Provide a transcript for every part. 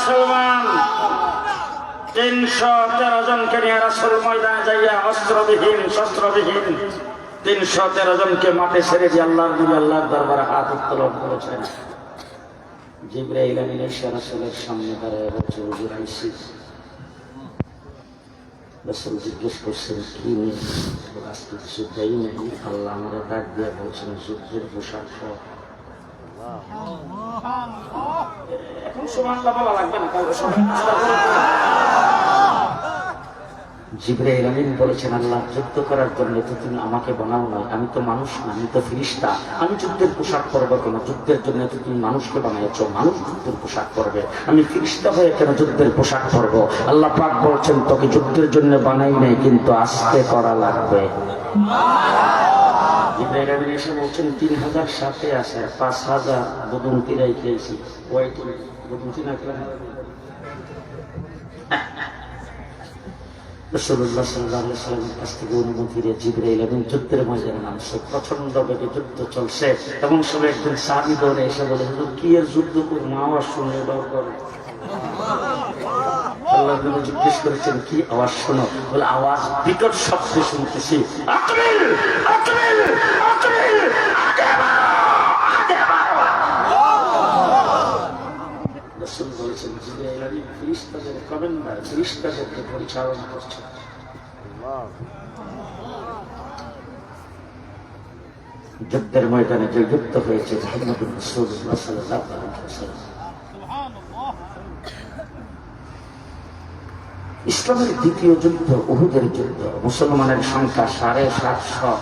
মুসলমান, তিনশো তেরো জনকে নিয়ে রাসুল ময়দানে যাইয়া অস্ত্রবিহীন, শস্ত্রবিহীন তিনশো তেরো জনকে মাঠে ছেড়ে দিয়ে আল্লাহর নবী আল্লাহর দরবারে হাত উত্তোলন করেছেন। জিব্রাইল সামনে দাঁড়ায় জিজ্ঞেস করছেন, কি আল্লাহ আমরা ডাক দিয়ে বলছেন যুদ্ধের পোশাক সমান বলা না বলেছেন, আল্লাহ যুদ্ধ করার জন্য তো তুমি আমাকে বানাও নয় আমি তো মানুষ না, আমি তো ফিরিস্তা। আমি যুদ্ধের পোশাক পরবো কেন? যুদ্ধের জন্য তো তুমি মানুষকে বানাইছ মানুষ যুদ্ধের পোশাক পরবে। আমি ফিরিস্তা হয়ে কেন যুদ্ধের পোশাক পরবো? আল্লাহ পাক বলছেন, তোকে যুদ্ধের জন্য বানাই নাই, কিন্তু আসতে করা লাগবে। জিব্রাইল আমিন এসে বলছেন, তিন হাজার সাথে আছে, পাঁচ হাজার বদন তিরাই খেয়েছি খেলাম এবং যুদ্ধের যুদ্ধ চলছে এসে বলে কি যুদ্ধ আওয়াজ জিজ্ঞেস করেছেন কি আওয়াজ শোনো বলে আওয়াজ বিকট শব্দে শুনতেছি বাড়ো রসুল বলেছেন জিব্রাইল আমি ফিরিস্তাদের কমেন্ডার ফিরিস্তাদেরকে পরিচালনা করছেন। যুদ্ধের ময়দানে যে যুদ্ধ হয়েছে ইসলামের দ্বিতীয় যুদ্ধ, উহুদের যুদ্ধ, মুসলমানের সংখ্যা সাড়ে সাতশো।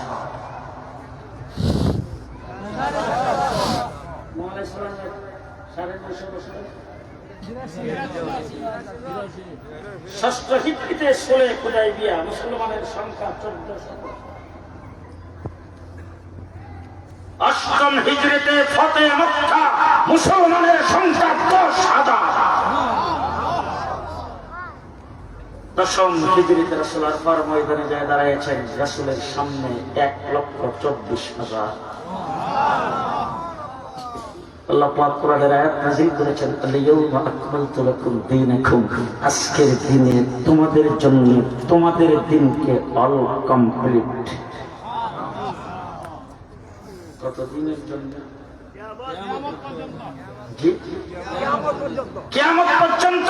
ষষ্ঠ হিপ্পিতে ষোলে খুদাই দিয়া মুসলমানের সংখ্যা চোদ্দশো। অষ্টম হিজড়িতে ফতে মক্কা, মুসলমানের সংখ্যা দশ হাজার। দশম হিজড়িতে রসুল আরফার ময়দানে যায় দাঁড়িয়েছেন রসুলের সামনে এক লক্ষ চব্বিশ হাজার। আল্লাহ পাক কোরআনের আয়াত নাযিল করেছেন আল-ইয়াউমা আকমালতু লাকুম দীনাকুম। আজকের দিনে তোমাদের জন্য তোমাদের দিনকে অল কমপ্লিট। কত দিনের জন্য কিয়ামত পর্যন্ত।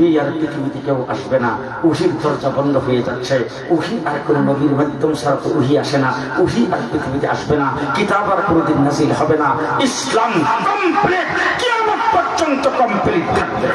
উহি আর পৃথিবীতে কেউ আসবে না। উহির দরজা বন্ধ হয়ে যাচ্ছে। উহি আর কোন নবীর মাধ্যম ছাড়া তো উহি আসে না। উহি আর পৃথিবীতে আসবে না। কিতাব আর কোনোদিন নাজিল হবে না। ইসলাম কমপ্লিট কিয়ামত পর্যন্ত কমপ্লিট থাকবে।